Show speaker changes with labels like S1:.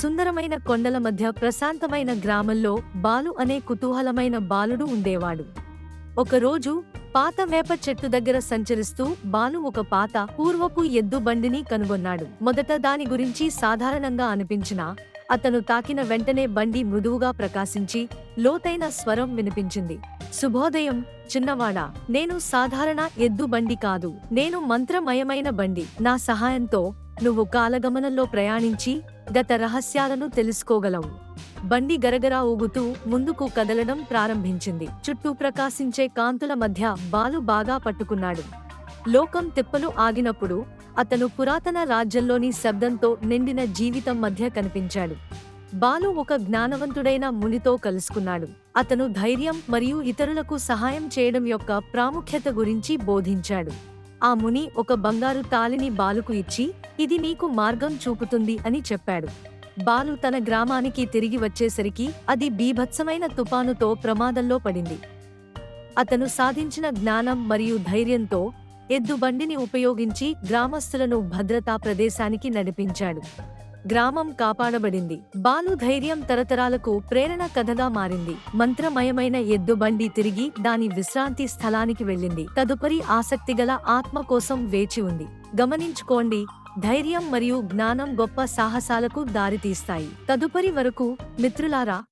S1: సుందరమైన కొండల మధ్య ప్రశాంతమైన గ్రామంలో బాలు అనే కుతూహలమైన బాలుడు ఉండేవాడు. ఒకరోజు పాత వేప చెట్టు దగ్గర సంచరిస్తూ బాలు ఒక పాత పూర్వపు ఎద్దు బండిని కనుగొన్నాడు. మొదట దాని గురించి సాధారణంగా అనిపించినా అతను తాకిన వెంటనే బండి మృదువుగా ప్రకాశించి లోతైన స్వరం వినిపించింది. శుభోదయం చిన్నవాడా! నేను సాధారణ ఎద్దు బండి కాదు. నేను మంత్రమయమైన బండి. నా సహాయంతో నువ్వు కాలగమనంలో ప్రయాణించి గత రహస్యాలను తెలుసుకోగలవు. బండి గరగరా ఊగుతూ ముందుకు కదలడం ప్రారంభించింది. చుట్టూ ప్రకాశించే కాంతుల మధ్య బాలు బాగా పట్టుకున్నాడు. లోకం తిప్పలు ఆగినప్పుడు అతను పురాతన రాజ్యంలోని శబ్దంతో నిండిన జీవితం మధ్య కనిపించాడు. బాలు ఒక జ్ఞానవంతుడైన మునితో కలుసుకున్నాడు. అతను ధైర్యం మరియు ఇతరులకు సహాయం చేయడం యొక్క ప్రాముఖ్యత గురించి బోధించాడు. ఆ ముని ఒక బంగారు తాలిని బాలుకు ఇచ్చి ఇది నీకు మార్గం చూపుతుంది అని చెప్పాడు. బాలు తన గ్రామానికి తిరిగి వచ్చేసరికి అది బీభత్సమైన తుపానుతో ప్రమాదంలో పడింది. అతను సాధించిన జ్ఞానం మరియు ధైర్యంతో ఎద్దు బండిని ఉపయోగించి గ్రామస్తులను భద్రతా ప్రదేశానికి నడిపించాడు. గ్రామం కాపాడబడింది. బాలు ధైర్యం తరతరాలకు ప్రేరణ కథగా మారింది. మంత్రమయమైన ఎద్దు బండి తిరిగి దాని విశ్రాంతి స్థలానికి వెళ్ళింది. తదుపరి ఆసక్తిగల ఆత్మ కోసం వేచి ఉంది. గమనించుకోండి ధైర్యం మరియు జ్ఞానం గొప్ప సాహసాలకు దారితీస్తాయి. తదుపరి వరకు మిత్రులారా